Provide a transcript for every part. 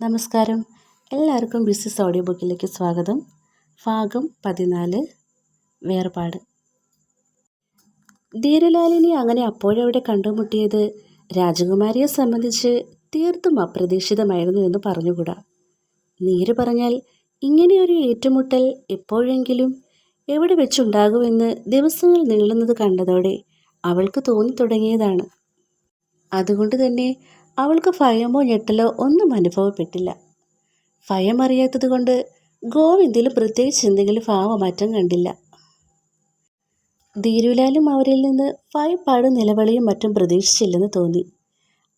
നമസ്കാരം. എല്ലാവർക്കും business audio ബുക്കിലേക്ക് സ്വാഗതം. ഭാഗം പതിനാല് വേർപാട്. ധീരലാലിനെ അങ്ങനെ അപ്പോഴവിടെ കണ്ടുമുട്ടിയത്? രാജകുമാരിയെ സംബന്ധിച്ച് തീർത്തും അപ്രതീക്ഷിതമായിരുന്നു എന്ന് പറഞ്ഞുകൂടാ. നീര് പറഞ്ഞാൽ ഇങ്ങനെയൊരു ഏറ്റുമുട്ടൽ എപ്പോഴെങ്കിലും എവിടെ വെച്ചുണ്ടാകുമെന്ന് ദിവസങ്ങൾ നീളുന്നത് കണ്ടതോടെ അവൾക്ക് തോന്നിത്തുടങ്ങിയതാണ് അതുകൊണ്ട് തന്നെ അവൾക്ക് ഭയമോ ഞെട്ടലോ ഒന്നും അനുഭവപ്പെട്ടില്ല. ഭയം അറിയാത്തതുകൊണ്ട് ഗോവിന്ദിലും പ്രത്യേകിച്ച് എന്തെങ്കിലും ഭാവമാറ്റം കണ്ടില്ല. ധീരുലാലും അവരിൽ നിന്ന് ഭയപ്പാടും നിലവിളിയും മറ്റും പ്രതീക്ഷിച്ചില്ലെന്ന് തോന്നി.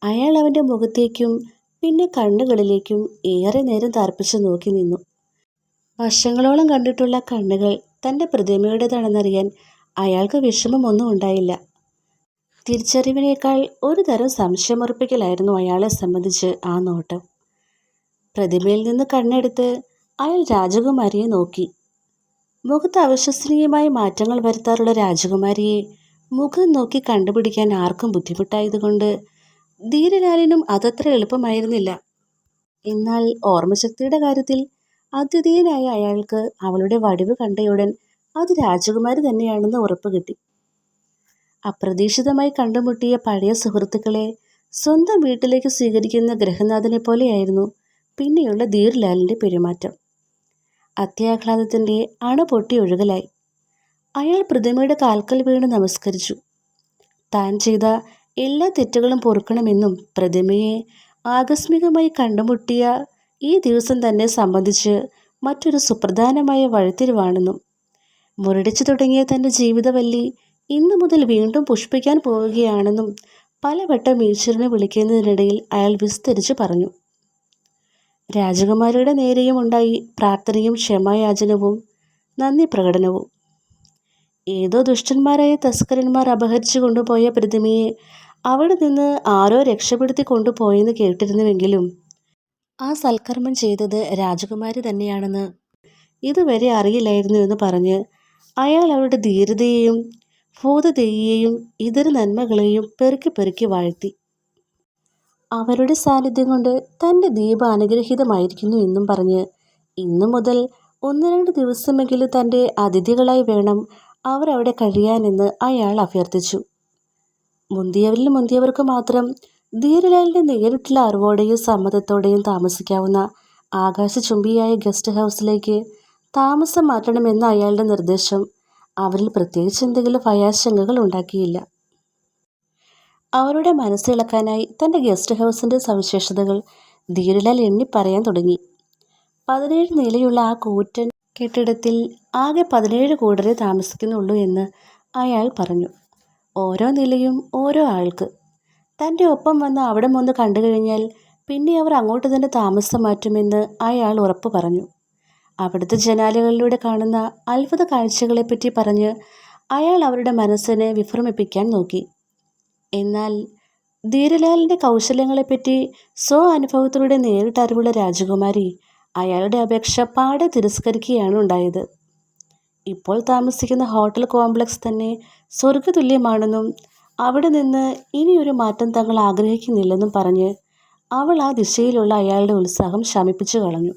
അയാൾ അവന്റെ മുഖത്തേക്കും പിന്നെ കണ്ണുകളിലേക്കും ഏറെ നേരം തർപ്പിച്ചു നോക്കി നിന്നു. വർഷങ്ങളോളം കണ്ടിട്ടുള്ള കണ്ണുകൾ തന്റെ പ്രതിമയുടേതാണെന്നറിയാൻ അയാൾക്ക് വിഷമമൊന്നും ഉണ്ടായില്ല. തിരിച്ചറിവിനേക്കാൾ ഒരു തരം സംശയമുറപ്പിക്കലായിരുന്നു അയാളെ സംബന്ധിച്ച് ആ നോട്ടം. പ്രതിമയിൽ നിന്ന് കണ്ണെടുത്ത് അയാൾ രാജകുമാരിയെ നോക്കി. മുഖത്ത് അവിശ്വസനീയമായ മാറ്റങ്ങൾ വരുത്താറുള്ള രാജകുമാരിയെ മുഖം നോക്കി കണ്ടുപിടിക്കാൻ ആർക്കും ബുദ്ധിമുട്ടായതുകൊണ്ട് ധീരലാലിനും അതത്ര എളുപ്പമായിരുന്നില്ല. എന്നാൽ ഓർമ്മശക്തിയുടെ കാര്യത്തിൽ അദ്വിതീയനായ അയാൾക്ക് അവളുടെ വടിവ് കണ്ടയുടൻ അത് രാജകുമാരി തന്നെയാണെന്ന് ഉറപ്പ് കിട്ടി. അപ്രതീക്ഷിതമായി കണ്ടുമുട്ടിയ പഴയ സുഹൃത്തുക്കളെ സ്വന്തം വീട്ടിലേക്ക് സ്വീകരിക്കുന്ന ഗ്രഹനാഥനെ പോലെയായിരുന്നു പിന്നെയുള്ള ധീർലാലിന്റെ പെരുമാറ്റം. അത്യാഹ്ലാദത്തിന്റെ അണ പൊട്ടി ഒഴുകലായി. അയാൾ പ്രതിമയുടെ കാൽക്കൽ വീണ് നമസ്കരിച്ചു. താൻ ചെയ്ത എല്ലാ തെറ്റുകളും പൊറുക്കണമെന്നും പ്രതിമയെ ആകസ്മികമായി കണ്ടുമുട്ടിയ ഈ ദിവസം തന്നെ സംബന്ധിച്ച് മറ്റൊരു സുപ്രധാനമായ വഴിത്തിരിവാണെന്നും മുരടിച്ചു തുടങ്ങിയ തന്റെ ജീവിതവല്ലി ഇന്നു മുതൽ വീണ്ടും പുഷ്പിക്കാൻ പോവുകയാണെന്നും പലവട്ടം ഈശ്വരനെ വിളിക്കുന്നതിനിടയിൽ അയാൾ വിസ്തരിച്ച് പറഞ്ഞു. രാജകുമാരിയുടെ നേരെയും ഉണ്ടായി പ്രാർത്ഥനയും ക്ഷമായാചനവും നന്ദി പ്രകടനവും. ഏതോ ദുഷ്ടന്മാരായ തസ്കരന്മാർ അപഹരിച്ചു കൊണ്ടുപോയ പ്രതിമയെ അവിടെ നിന്ന് ആരോ രക്ഷപ്പെടുത്തി കൊണ്ടുപോയെന്ന് കേട്ടിരുന്നുവെങ്കിലും ആ സൽക്കർമ്മം ചെയ്തത് രാജകുമാരി തന്നെയാണെന്ന് ഇതുവരെ അറിയില്ലായിരുന്നു എന്ന് പറഞ്ഞ് അയാൾ അവരുടെ ധീരതയെയും ഭൂതദേഹിയെയും ഇതര നന്മകളെയും പെറുക്കി പെറുക്കി വാഴ്ത്തി. അവരുടെ സാന്നിധ്യം കൊണ്ട് തന്റെ ദീപ അനുഗ്രഹീതമായിരിക്കുന്നു എന്നും പറഞ്ഞ് ഇന്നു മുതൽ ഒന്ന് രണ്ട് ദിവസമെങ്കിലും തന്റെ അതിഥികളായി വേണം അവരവിടെ കഴിയാനെന്ന് അയാൾ അഭ്യർത്ഥിച്ചു. മുന്തിയവരിൽ മുന്തിയവർക്ക് മാത്രം ധീരലാലിന്റെ നേരിട്ടുള്ള അറിവോടെയും സമ്മതത്തോടെയും താമസിക്കാവുന്ന ആകാശചുംബിയായ ഗസ്റ്റ് ഹൗസിലേക്ക് താമസം മാറ്റണമെന്ന അയാളുടെ നിർദ്ദേശം അവരിൽ പ്രത്യേകിച്ച് എന്തെങ്കിലും ഭയാശങ്കകൾ ഉണ്ടാക്കിയില്ല. അവരുടെ മനസ്സിളക്കാനായി തന്റെ ഗസ്റ്റ് ഹൗസിന്റെ സവിശേഷതകൾ ധീരലാൽ എണ്ണി പറയാൻ തുടങ്ങി. പതിനേഴ് നിലയുള്ള ആ കൂറ്റൻ കെട്ടിടത്തിൽ ആകെ പതിനേഴ് കൂടരെ താമസിക്കുന്നുള്ളൂ എന്ന് അയാൾ പറഞ്ഞു. ഓരോ നിലയും ഓരോ ആൾക്ക്. തന്റെ ഒപ്പം വന്ന് അവിടെ വന്ന് കണ്ടു കഴിഞ്ഞാൽ പിന്നെ അവർ അങ്ങോട്ട് തന്നെ താമസം മാറ്റുമെന്ന് അയാൾ ഉറപ്പ് പറഞ്ഞു. അവിടുത്തെ ജനാലകളിലൂടെ കാണുന്ന അത്ഭുത കാഴ്ചകളെപ്പറ്റി പറഞ്ഞ് അയാൾ അവരുടെ മനസ്സിനെ വിഭ്രമിപ്പിക്കാൻ നോക്കി. എന്നാൽ ധീരലാലിന്റെ കൗശലങ്ങളെപ്പറ്റി സ്വ അനുഭവത്തിലൂടെ നേരിട്ടറിവുള്ള രാജകുമാരി അയാളുടെ അപേക്ഷ പാടെ തിരസ്കരിക്കുകയാണ് ഉണ്ടായത്. ഇപ്പോൾ താമസിക്കുന്ന ഹോട്ടൽ കോംപ്ലക്സ് തന്നെ സ്വർഗതുല്യമാണെന്നും അവിടെ നിന്ന് ഇനിയൊരു മാറ്റം തങ്ങൾ ആഗ്രഹിക്കുന്നില്ലെന്നും പറഞ്ഞ് അവൾ ആ ദിശയിലുള്ള അയാളുടെ ഉത്സാഹം ശമിപ്പിച്ചു കളഞ്ഞു.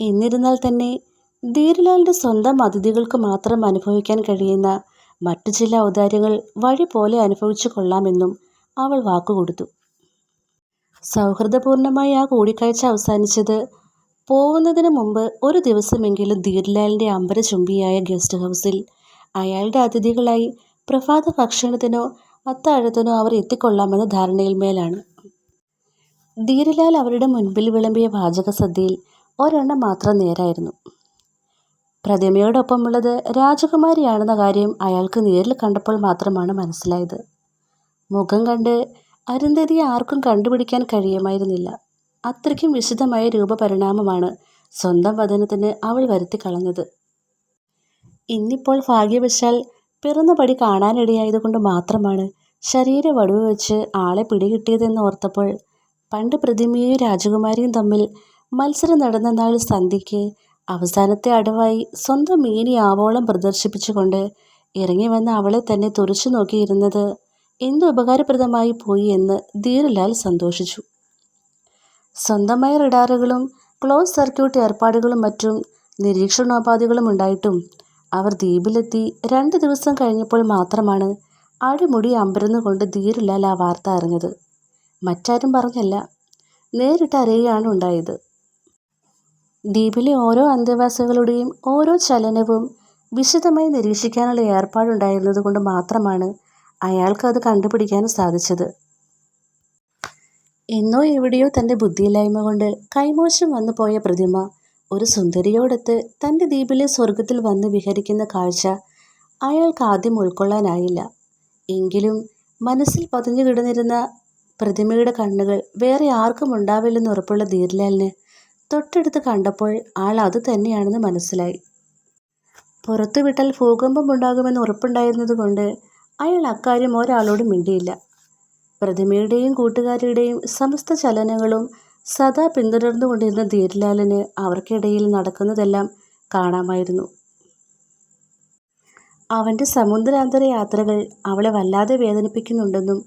എന്നിരുന്നാൽ തന്നെ ധീരലാലിന്റെ സ്വന്തം അതിഥികൾക്ക് മാത്രം അനുഭവിക്കാൻ കഴിയുന്ന മറ്റു ചില ഔദാര്യങ്ങൾ വഴി പോലെ അനുഭവിച്ചു കൊള്ളാമെന്നും അവൾ വാക്കുകൊടുത്തു. സൗഹൃദപൂർണമായി ആ കൂടിക്കാഴ്ച അവസാനിച്ചത് പോകുന്നതിന് മുമ്പ് ഒരു ദിവസമെങ്കിലും ധീർലാലിന്റെ അമ്പരചുംബിയായ ഗസ്റ്റ് ഹൗസിൽ അയാളുടെ അതിഥികളായി പ്രഭാത ഭക്ഷണത്തിനോ അത്താഴത്തിനോ അവർ എത്തിക്കൊള്ളാമെന്ന ധാരണയിൽ മേലാണ്. ധീരലാൽ അവരുടെ മുൻപിൽ വിളമ്പിയ പാചകസദ്യയിൽ ഒരെണ്ണം മാത്രം നേരായിരുന്നു. പ്രതിമയോടൊപ്പമുള്ളത് രാജകുമാരിയാണെന്ന കാര്യം അയാൾക്ക് നേരിൽ കണ്ടപ്പോൾ മാത്രമാണ് മനസ്സിലായത്. മുഖം കണ്ട് അരുന്ധതിയെ ആർക്കും കണ്ടുപിടിക്കാൻ കഴിയുമായിരുന്നില്ല. അത്രയ്ക്കും വിശദമായ രൂപപരിണാമമാണ് സ്വന്തം വചനത്തിന് അവൾ വരുത്തി കളഞ്ഞത്. ഇന്നിപ്പോൾ ഭാഗ്യവശാൽ പിറന്ന പടി കാണാനിടയായതുകൊണ്ട് മാത്രമാണ് ശരീര വടുവ് വെച്ച് ആളെ പിടികിട്ടിയതെന്ന് ഓർത്തപ്പോൾ പണ്ട് പ്രതിമയും രാജകുമാരിയും തമ്മിൽ മത്സരം നടന്ന നാൾ സന്ധ്യയ്ക്ക് അവസാനത്തെ അടവായി സ്വന്തം മീനി ആവോളം പ്രദർശിപ്പിച്ചുകൊണ്ട് ഇറങ്ങി വന്ന അവളെ തന്നെ തുറച്ചു നോക്കിയിരുന്നത് എന്ത് ഉപകാരപ്രദമായി പോയി എന്ന് ധീരലാൽ സന്തോഷിച്ചു. സ്വന്തമായ റഡാറുകളും ക്ലോസ് സർക്യൂട്ട് ഏർപ്പാടുകളും മറ്റും നിരീക്ഷണോപാധികളും ഉണ്ടായിട്ടും അവർ ദ്വീപിലെത്തി രണ്ട് ദിവസം കഴിഞ്ഞപ്പോൾ മാത്രമാണ് അടിമുടി അമ്പരന്നുകൊണ്ട് ധീരലാൽ ആ വാർത്ത അറിഞ്ഞത്. മറ്റാരും പറഞ്ഞല്ല. നേരിട്ട് അറിയുകയാണ് ഉണ്ടായത് ദ്വീപിലെ ഓരോ അന്തേവാസികളുടെയും ഓരോ ചലനവും വിശദമായി നിരീക്ഷിക്കാനുള്ള ഏർപ്പാടുണ്ടായിരുന്നത് കൊണ്ട് മാത്രമാണ് അയാൾക്ക് അത് കണ്ടുപിടിക്കാൻ സാധിച്ചത്. എന്നോ എവിടെയോ തന്റെ ബുദ്ധിയില്ലായ്മ കൊണ്ട് കൈമോശം വന്നു പോയ പ്രതിമ ഒരു സുന്ദരിയോടൊത്ത് തന്റെ ദ്വീപിലെ സ്വർഗത്തിൽ വന്ന് വിഹരിക്കുന്ന കാഴ്ച അയാൾക്ക് ആദ്യം ഉൾക്കൊള്ളാനായില്ല. എങ്കിലും മനസ്സിൽ പതിഞ്ഞു കിടന്നിരുന്ന പ്രതിമയുടെ കണ്ണുകൾ വേറെ ആർക്കും ഉണ്ടാവില്ലെന്ന് ഉറപ്പുള്ള ധീർലാലിന് തൊട്ടടുത്ത് കണ്ടപ്പോൾ ആൾ അത് തന്നെയാണെന്ന് മനസ്സിലായി. പുറത്തു വിട്ടാൽ ഭൂകമ്പം ഉണ്ടാകുമെന്ന് ഉറപ്പുണ്ടായിരുന്നതുകൊണ്ട് അയാൾ അക്കാര്യം ഒരാളോട് മിണ്ടിയില്ല. പ്രതിമയുടെയും കൂട്ടുകാരുടെയും സമസ്ത ചലനങ്ങളും സദാ പിന്തുടർന്നുകൊണ്ടിരുന്ന ധീരലാലിന് അവർക്കിടയിൽ നടക്കുന്നതെല്ലാം കാണാമായിരുന്നു. അവന്റെ സമുദ്രാന്തര യാത്രകൾ അവളെ വല്ലാതെ വേദനിപ്പിക്കുന്നുണ്ടെന്നും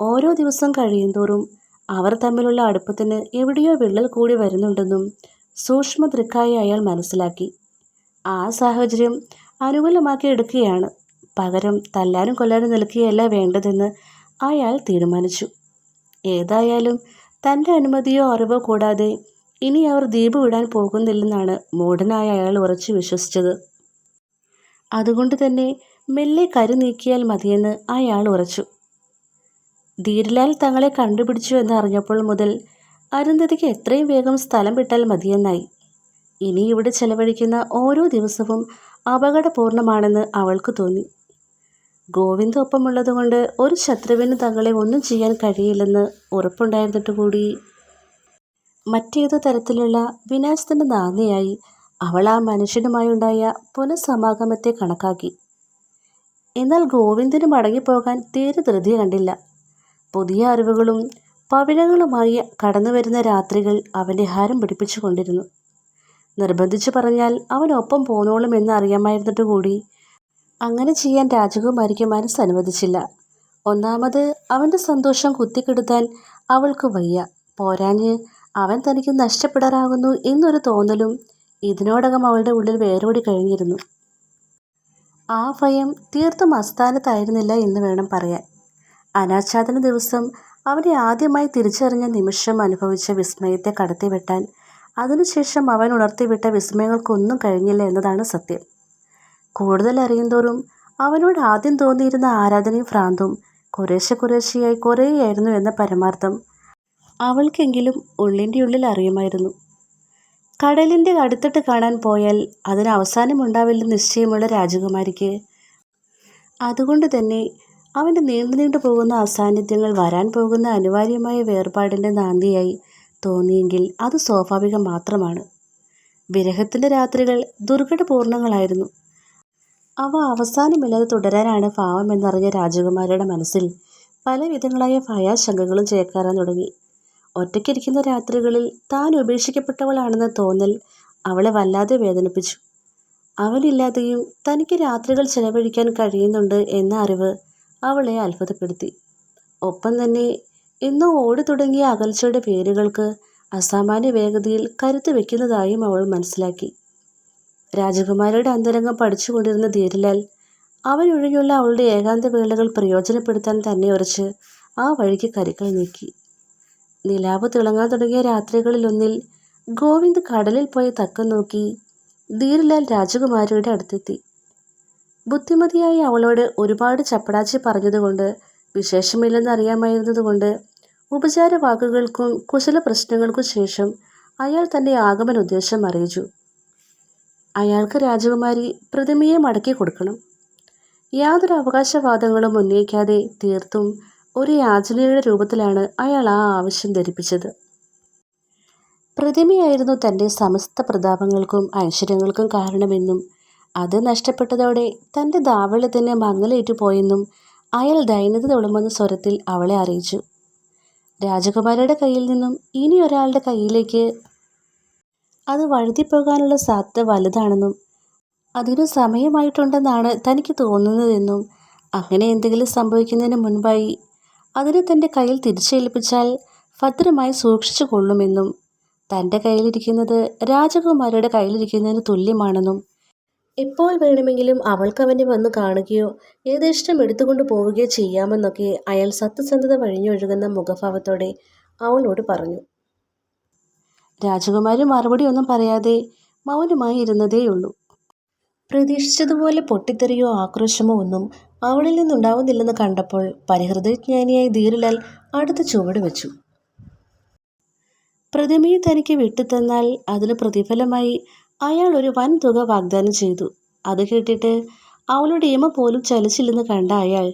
ഓരോ ദിവസം കഴിയുന്തോറും അവർ തമ്മിലുള്ള അടുപ്പത്തിന് എവിടെയോ വിള്ളൽ കൂടി വരുന്നുണ്ടെന്നും സൂക്ഷ്മദൃക്കായി അയാൾ മനസ്സിലാക്കി. ആ സാഹചര്യം അനുകൂലമാക്കി എടുക്കുകയാണ്. പകരം തല്ലാനും കൊല്ലാനും നിൽക്കുകയല്ല വേണ്ടതെന്ന് അയാൾ തീരുമാനിച്ചു. ഏതായാലും തന്റെ അനുമതിയോ അറിവോ കൂടാതെ ഇനി അവർ ദ്വീപ് വിടാൻ പോകുന്നില്ലെന്നാണ് മോഡനായ അയാൾ ഉറച്ചു വിശ്വസിച്ചത്. അതുകൊണ്ട് തന്നെ മെല്ലെ കരു നീക്കിയാൽ മതിയെന്ന് അയാൾ ഉറച്ചു. ധീരലാൽ തങ്ങളെ കണ്ടുപിടിച്ചു എന്നറിഞ്ഞപ്പോൾ മുതൽ അരുന്ധതിക്ക് എത്രയും വേഗം സ്ഥലം വിട്ടാൽ മതിയെന്നായി. ഇനി ഇവിടെ ചെലവഴിക്കുന്ന ഓരോ ദിവസവും അപകടപൂർണമാണെന്ന് അവൾക്ക് തോന്നി. ഗോവിന്ദ് ഒപ്പമുള്ളതുകൊണ്ട് ഒരു ശത്രുവിന് തങ്ങളെ ഒന്നും ചെയ്യാൻ കഴിയില്ലെന്ന് ഉറപ്പുണ്ടായിരുന്നിട്ട് കൂടി. മറ്റേതോ തരത്തിലുള്ള വിനാശത്തിന്റെ നാന്ദിയായി അവൾ ആ മനുഷ്യനുമായുണ്ടായ പുനഃസമാഗമത്തെ കണക്കാക്കി. എന്നാൽ ഗോവിന്ദന് മടങ്ങിപ്പോകാൻ തീരെ ധൃതി കണ്ടില്ല. പുതിയ അറിവുകളും പവിഴങ്ങളുമായി കടന്നുവരുന്ന രാത്രികൾ അവന്റെ ഹാരം പിടിപ്പിച്ചുകൊണ്ടിരുന്നു നിർബന്ധിച്ചു പറഞ്ഞാൽ അവൻ ഒപ്പം പോന്നോളും എന്ന് അറിയാമായിരുന്നിട്ട് കൂടി അങ്ങനെ ചെയ്യാൻ രാജകുമാരിക്ക് മനസ്സ് അനുവദിച്ചില്ല ഒന്നാമത് അവന്റെ സന്തോഷം കുത്തിക്കെടുത്താൻ അവൾക്ക് വയ്യ. പോരാഞ്ഞ് അവൻ തനിക്ക് നഷ്ടപ്പെടാറാകുന്നു എന്നൊരു തോന്നലും ഇതിനോടകം അവളുടെ ഉള്ളിൽ വേരോടി കഴിഞ്ഞിരുന്നു. ആ ഭയം തീർത്തും അസ്ഥാനത്തായിരുന്നില്ല എന്ന് വേണം പറയാൻ. അനാച്ഛാദന ദിവസം അവനെ ആദ്യമായി തിരിച്ചറിഞ്ഞ നിമിഷം അനുഭവിച്ച വിസ്മയത്തെ കടത്തിവെട്ടാൻ അതിനുശേഷം അവൻ ഉണർത്തിവിട്ട വിസ്മയങ്ങൾക്കൊന്നും കഴിഞ്ഞില്ല എന്നതാണ് സത്യം. കൂടുതൽ അറിയുന്തോറും അവനോട് ആദ്യം തോന്നിയിരുന്ന ആരാധനയും ഭ്രാന്തും കുറേശ്ശെ കുറേശ്ശെയായി കുറേയായിരുന്നു എന്ന പരമാർത്ഥം അവൾക്കെങ്കിലും ഉള്ളിന്റെ ഉള്ളിൽ അറിയുമായിരുന്നു. കടലിന്റെ അടുത്തിട്ട് കാണാൻ പോയാൽ അതിന് അവസാനമുണ്ടാവില്ലെന്ന് നിശ്ചയമുള്ള രാജകുമാരിക്ക് അതുകൊണ്ട് തന്നെ അവന്റെ നീണ്ടു നീണ്ടു പോകുന്ന അസാന്നിധ്യങ്ങൾ വരാൻ പോകുന്ന അനിവാര്യമായ വേർപാടിന്റെ നാന്തിയായി തോന്നിയെങ്കിൽ അത് സ്വാഭാവികം മാത്രമാണ്. വിരഹത്തിന്റെ രാത്രികൾ ദുർഘടപൂർണങ്ങളായിരുന്നു. അവ അവസാനമില്ലാതെ തുടരാനാണ് ഭാവം എന്നറിഞ്ഞ രാജകുമാരിയുടെ മനസ്സിൽ പല വിധങ്ങളായ ഭയാശങ്കകളും ചേക്കാറാൻ തുടങ്ങി. ഒറ്റയ്ക്കിരിക്കുന്ന രാത്രികളിൽ താൻ ഉപേക്ഷിക്കപ്പെട്ടവളാണെന്ന തോന്നൽ അവളെ വല്ലാതെ വേദനിപ്പിച്ചു. അവനില്ലാതെയും തനിക്ക് രാത്രികൾ ചെലവഴിക്കാൻ കഴിയുന്നുണ്ട് എന്ന അറിവ് അവളെ അത്ഭുതപ്പെടുത്തി. ഒപ്പം തന്നെ എന്നോ ഓടി തുടങ്ങിയ അകൽച്ചയുടെ പേരുകൾക്ക് അസാമാന്യ വേഗതയിൽ കരുത്ത് വെക്കുന്നതായും അവൾ മനസ്സിലാക്കി. രാജകുമാരിയുടെ അന്തരംഗം പഠിച്ചുകൊണ്ടിരുന്ന ധീരലാൽ അവനൊഴികെയുള്ള അവളുടെ ഏകാന്ത വേളകൾ പ്രയോജനപ്പെടുത്താൻ തന്നെ ഉറച്ച് ആ വഴിക്ക് കരുക്കൾ നീക്കി. നിലാവ് തിളങ്ങാൻ തുടങ്ങിയ രാത്രികളിലൊന്നിൽ ഗോവിന്ദ് കടലിൽ പോയി തക്കം നോക്കി ധീരലാൽ രാജകുമാരിയുടെ അടുത്തെത്തി. ബുദ്ധിമതിയായി അവളോട് ഒരുപാട് ചപ്പടാച്ചി പറഞ്ഞതുകൊണ്ട് വിശേഷമില്ലെന്നറിയാമായിരുന്നതുകൊണ്ട് ഉപചാര വാക്കുകൾക്കും കുശല പ്രശ്നങ്ങൾക്കും ശേഷം അയാൾ തന്റെ ആഗമന ഉദ്ദേശം അറിയിച്ചു. അയാൾക്ക് രാജകുമാരി പ്രതിമയെ മടക്കി കൊടുക്കണം. യാതൊരു അവകാശവാദങ്ങളും ഉന്നയിക്കാതെ തീർത്തും ഒരു യാചനയുടെ രൂപത്തിലാണ് അയാൾ ആ ആവശ്യം ധരിപ്പിച്ചത്. പ്രതിമയായിരുന്നു തന്റെ സമസ്ത പ്രതാപങ്ങൾക്കും ഐശ്വര്യങ്ങൾക്കും കാരണമെന്നും അത് നഷ്ടപ്പെട്ടതോടെ തന്റെ ദാവളി തന്നെ മങ്ങലേറ്റു പോയെന്നും അയാൾ ദൈനത തുളുമ്പുന്ന സ്വരത്തിൽ അവളെ അറിയിച്ചു. രാജകുമാരിയുടെ കയ്യിൽ നിന്നും ഇനി ഒരാളുടെ കയ്യിലേക്ക് അത് വഴുതിപ്പോകാനുള്ള സാധ്യത വലുതാണെന്നും അതിനു സമയമായിട്ടുണ്ടെന്നാണ് തനിക്ക് തോന്നുന്നതെന്നും അങ്ങനെ എന്തെങ്കിലും സംഭവിക്കുന്നതിന് മുൻപായി അതിനെ തന്റെ കയ്യിൽ തിരിച്ചേൽപ്പിച്ചാൽ ഭദ്രമായി സൂക്ഷിച്ചു കൊള്ളുമെന്നും തന്റെ കയ്യിലിരിക്കുന്നത് രാജകുമാരിയുടെ കയ്യിലിരിക്കുന്നതിന് തുല്യമാണെന്നും എപ്പോൾ വേണമെങ്കിലും അവൾക്ക് അവനെ വന്ന് കാണുകയോ ഏതിഷ്ടം എടുത്തുകൊണ്ട് പോവുകയോ ചെയ്യാമെന്നൊക്കെ അയാൾ സത്യസന്ധത വഴിഞ്ഞൊഴുകുന്ന മുഖഭാവത്തോടെ അവളോട് പറഞ്ഞു. രാജകുമാരി മറുപടി ഒന്നും പറയാതെ മൗനമായി ഇരുന്നതേയുള്ളൂ. പ്രതീക്ഷിച്ചതുപോലെ പൊട്ടിത്തെറിയോ ആക്രോശമോ ഒന്നും അവളിൽ നിന്നുണ്ടാവുന്നില്ലെന്ന് കണ്ടപ്പോൾ പരിഹൃതജ്ഞാനിയായ ധീരലാൽ അടുത്ത ചുവട് വെച്ചു. പ്രതിമയെ തനിക്ക് വിട്ടുതന്നാൽ അതിന് പ്രതിഫലമായി അയാൾ ഒരു വൻ തുക വാഗ്ദാനം ചെയ്തു. അത് കേട്ടിട്ട് അവളുടെ ഇമ പോലും ചലിച്ചില്ലെന്ന് കണ്ട അയാൾ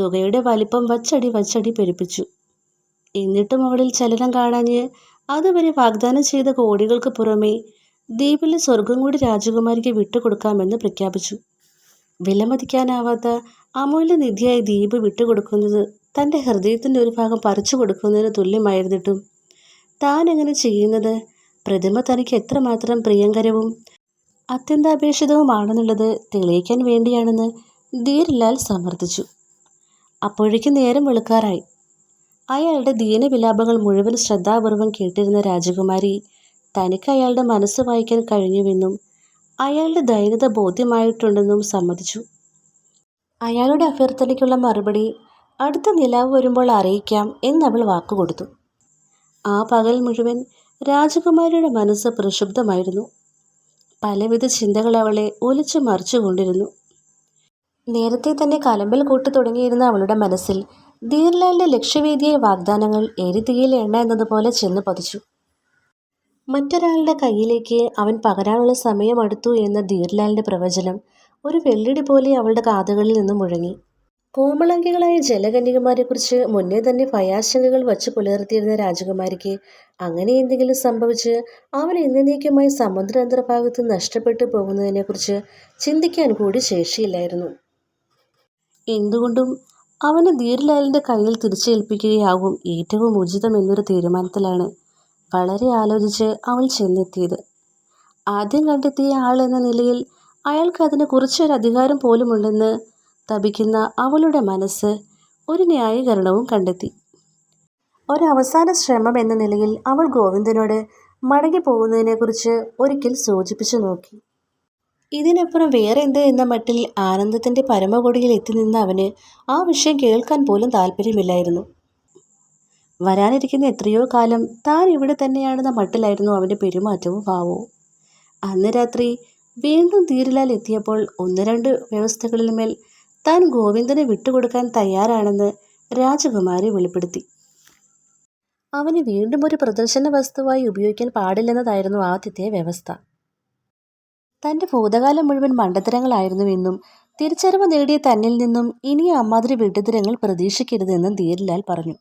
തുകയുടെ വലിപ്പം വച്ചടി വച്ചടി പെരുപ്പിച്ചു. എന്നിട്ടും അവളിൽ ചലനം കാണാഞ്ഞ് അതുവരെ വാഗ്ദാനം ചെയ്ത കോടികൾക്ക് പുറമേ ദ്വീപിലെ സ്വർഗം കൂടി രാജകുമാരിക്ക് വിട്ടുകൊടുക്കാമെന്ന് പ്രഖ്യാപിച്ചു. വിലമതിക്കാനാവാത്ത അമൂല്യ നിധിയായി ദ്വീപ് വിട്ടുകൊടുക്കുന്നത് തന്റെ ഹൃദയത്തിന്റെ ഒരു ഭാഗം പറിച്ചു കൊടുക്കുന്നതിന് തുല്യമായിരുന്നിട്ടും താൻ എങ്ങനെ ചെയ്യുന്നത് പ്രതിമ തനിക്ക് എത്രമാത്രം പ്രിയങ്കരവും അത്യന്താപേക്ഷിതവുമാണെന്നുള്ളത് തെളിയിക്കാൻ വേണ്ടിയാണെന്ന് ധീർലാൽ സമർത്ഥിച്ചു അപ്പോഴേക്കും നേരം വെളുക്കാറായി. അയാളുടെ ദീനവിലാപങ്ങൾ മുഴുവൻ ശ്രദ്ധാപൂർവം കേട്ടിരുന്ന രാജകുമാരി തനിക്ക് അയാളുടെ മനസ്സ് വായിക്കാൻ കഴിഞ്ഞുവെന്നും അയാളുടെ ദൈനത ബോധ്യമായിട്ടുണ്ടെന്നും സമ്മതിച്ചു. അയാളുടെ അഭ്യർത്ഥനയ്ക്കുള്ള മറുപടി അടുത്ത നിലാവ് വരുമ്പോൾ അറിയിക്കാം എന്നവൾ വാക്കുകൊടുത്തു. ആ പകൽ മുഴുവൻ രാജകുമാരിയുടെ മനസ്സ് പ്രക്ഷുബ്ധമായിരുന്നു. പലവിധ ചിന്തകൾ അവളെ ഒലിച്ചു മറിച്ചുകൊണ്ടിരുന്നു. നേരത്തെ തന്നെ കലമ്പൽ കൂട്ടു തുടങ്ങിയിരുന്ന അവളുടെ മനസ്സിൽ ധീർലാലിന്റെ ലക്ഷ്യവേദിയായ വാഗ്ദാനങ്ങൾ എരിതീയിൽ എണ്ണ എന്നതുപോലെ ചെന്ന് പതിച്ചു. മറ്റൊരാളുടെ കയ്യിലേക്ക് അവൻ പകരാനുള്ള സമയം അടുത്തു എന്ന ധീർലാലിന്റെ പ്രവചനം ഒരു വെള്ളിടി പോലെ അവളുടെ കാതുകളിൽ നിന്നും മുഴങ്ങി. കോമളങ്കികളായ ജലകന്യകമാരെക്കുറിച്ച് മുന്നേ തന്നെ ഭയാശങ്കകൾ വച്ചു പുലർത്തിയിരുന്ന രാജകുമാരിക്ക് അങ്ങനെ എന്തെങ്കിലും സംഭവിച്ച് അവൻ എന്നേക്കുമായി സമുദ്രാന്തരഭാഗത്ത് നഷ്ടപ്പെട്ടു പോകുന്നതിനെക്കുറിച്ച് ചിന്തിക്കാൻ കൂടി ശേഷിയില്ലായിരുന്നു. എന്തുകൊണ്ടും അവന് ധീർലാലിന്റെ കയ്യിൽ തിരിച്ചേൽപ്പിക്കുകയാകും ഏറ്റവും ഉചിതം എന്നൊരു തീരുമാനത്തിലാണ് വളരെ ആലോചിച്ച് അവൾ ചെന്നെത്തിയത്. ആദ്യം കണ്ടെത്തിയ ആൾ എന്ന നിലയിൽ അയാൾക്ക് അതിന് കുറച്ചൊരു അധികാരം പോലുമുണ്ടെന്ന് തപിക്കുന്ന അവളുടെ മനസ്സ് ഒരു ന്യായീകരണവും കണ്ടെത്തി. ഒരവസാന ശ്രമം എന്ന നിലയിൽ അവൾ ഗോവിന്ദനോട് മടങ്ങി പോകുന്നതിനെക്കുറിച്ച് ഒരിക്കൽ സൂചിപ്പിച്ചു നോക്കി. ഇതിനപ്പുറം വേറെ എന്ത് എന്ന മട്ടിൽ ആനന്ദത്തിന്റെ പരമകൊടിയിൽ എത്തി നിന്ന അവന് ആ വിഷയം കേൾക്കാൻ പോലും താല്പര്യമില്ലായിരുന്നു. വരാനിരിക്കുന്ന എത്രയോ കാലം താൻ ഇവിടെ തന്നെയാണെന്ന മട്ടിലായിരുന്നു അവന്റെ പെരുമാറ്റവും ഭാവവും. അന്ന് രാത്രി വീണ്ടും ധീരലാൽ എത്തിയപ്പോൾ ഒന്ന് രണ്ട് വ്യവസ്ഥകളിലുമേൽ താൻ ഗോവിന്ദനെ വിട്ടുകൊടുക്കാൻ തയ്യാറാണെന്ന് രാജകുമാരി വെളിപ്പെടുത്തി. അവന് വീണ്ടും ഒരു പ്രദർശന വസ്തുവായി ഉപയോഗിക്കാൻ പാടില്ലെന്നതായിരുന്നു ആദ്യത്തെ വ്യവസ്ഥ. തന്റെ ഭൂതകാലം മുഴുവൻ മണ്ടത്തരങ്ങളായിരുന്നുവെന്നും തിരിച്ചറിവ് നേടിയ തന്നിൽ നിന്നും ഇനി അമ്മാതിരി വിഡ്ഢിത്തരങ്ങൾ പ്രതീക്ഷിക്കരുതെന്നും ധീരലാൽ പറഞ്ഞു.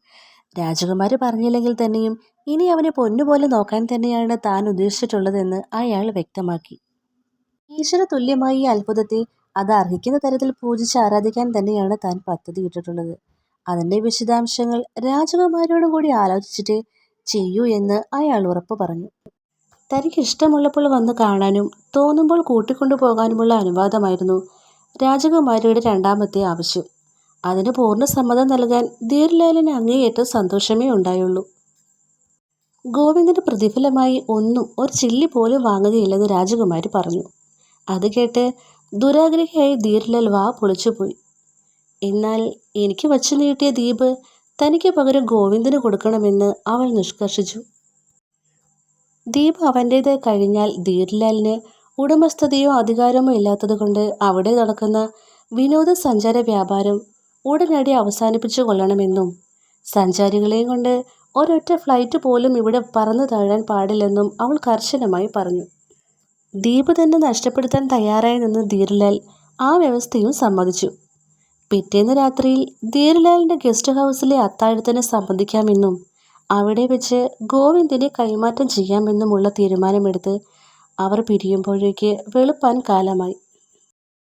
രാജകുമാരി പറഞ്ഞില്ലെങ്കിൽ തന്നെയും ഇനി അവനെ പൊന്നുപോലെ നോക്കാൻ തന്നെയാണ് താൻ ഉദ്ദേശിച്ചിട്ടുള്ളതെന്ന് അയാൾ വ്യക്തമാക്കി. ഈശ്വര തുല്യമായ ഈ അത്ഭുതത്തെ അത് അർഹിക്കുന്ന തരത്തിൽ പൂജിച്ച് ആരാധിക്കാൻ തന്നെയാണ് താൻ പദ്ധതി ഇട്ടിട്ടുള്ളത് അതിന്റെ വിശദാംശങ്ങൾ രാജകുമാരിയോടും കൂടി ആലോചിച്ചിട്ട് ചെയ്യൂ എന്ന് അയാൾ ഉറപ്പ് പറഞ്ഞു. തനിക്ക് ഇഷ്ടമുള്ളപ്പോൾ വന്ന് കാണാനും തോന്നുമ്പോൾ കൂട്ടിക്കൊണ്ടു പോകാനുമുള്ള അനുവാദമായിരുന്നു രാജകുമാരിയുടെ രണ്ടാമത്തെ ആവശ്യം. അതിന് പൂർണ സമ്മതം നൽകാൻ ധീർലാലിന് അങ്ങേയറ്റം സന്തോഷമേ ഉണ്ടായുള്ളൂ. ഗോവിന്ദന് പ്രതിഫലമായി ഒന്നും ഒരു ചില്ലി പോലും വാങ്ങുകയില്ലെന്ന് രാജകുമാരി പറഞ്ഞു. അത് കേട്ട് ദുരാഗ്രഹിയായി ധീർലാൽ വാ പൊളിച്ചുപോയി എന്നാൽ എനിക്ക് വച്ചു നീട്ടിയ ദീപ് തനിക്ക് പകരം ഗോവിന്ദന് കൊടുക്കണമെന്ന് അവൾ നിഷ്കർഷിച്ചു. ദീപ് അവന്റേത് കഴിഞ്ഞാൽ ധീർലാലിന് ഉടമസ്ഥതയോ അധികാരമോ ഇല്ലാത്തതുകൊണ്ട് അവിടെ നടക്കുന്ന വിനോദസഞ്ചാര വ്യാപാരം ഉടനടി അവസാനിപ്പിച്ചു കൊള്ളണമെന്നും സഞ്ചാരികളെയും കൊണ്ട് ഒരൊറ്റ ഫ്ലൈറ്റ് പോലും ഇവിടെ പറന്നു താഴാൻ പാടില്ലെന്നും അവൾ കർശനമായി പറഞ്ഞു. ദ്വീപ് തന്നെ നഷ്ടപ്പെടുത്താൻ തയ്യാറായി നിന്ന് ധീർലാൽ ആ വ്യവസ്ഥയും സമ്മതിച്ചു. പിറ്റേന്ന് രാത്രിയിൽ ധീർലാലിന്റെ ഗസ്റ്റ് ഹൗസിലെ അത്താഴത്തിന് സംബന്ധിക്കാമെന്നും അവിടെ വെച്ച് ഗോവിന്ദിനെ കൈമാറ്റം ചെയ്യാമെന്നുമുള്ള തീരുമാനമെടുത്ത് അവർ പിരിയുമ്പോഴേക്ക് വെളുപ്പാൻ കാലമായി.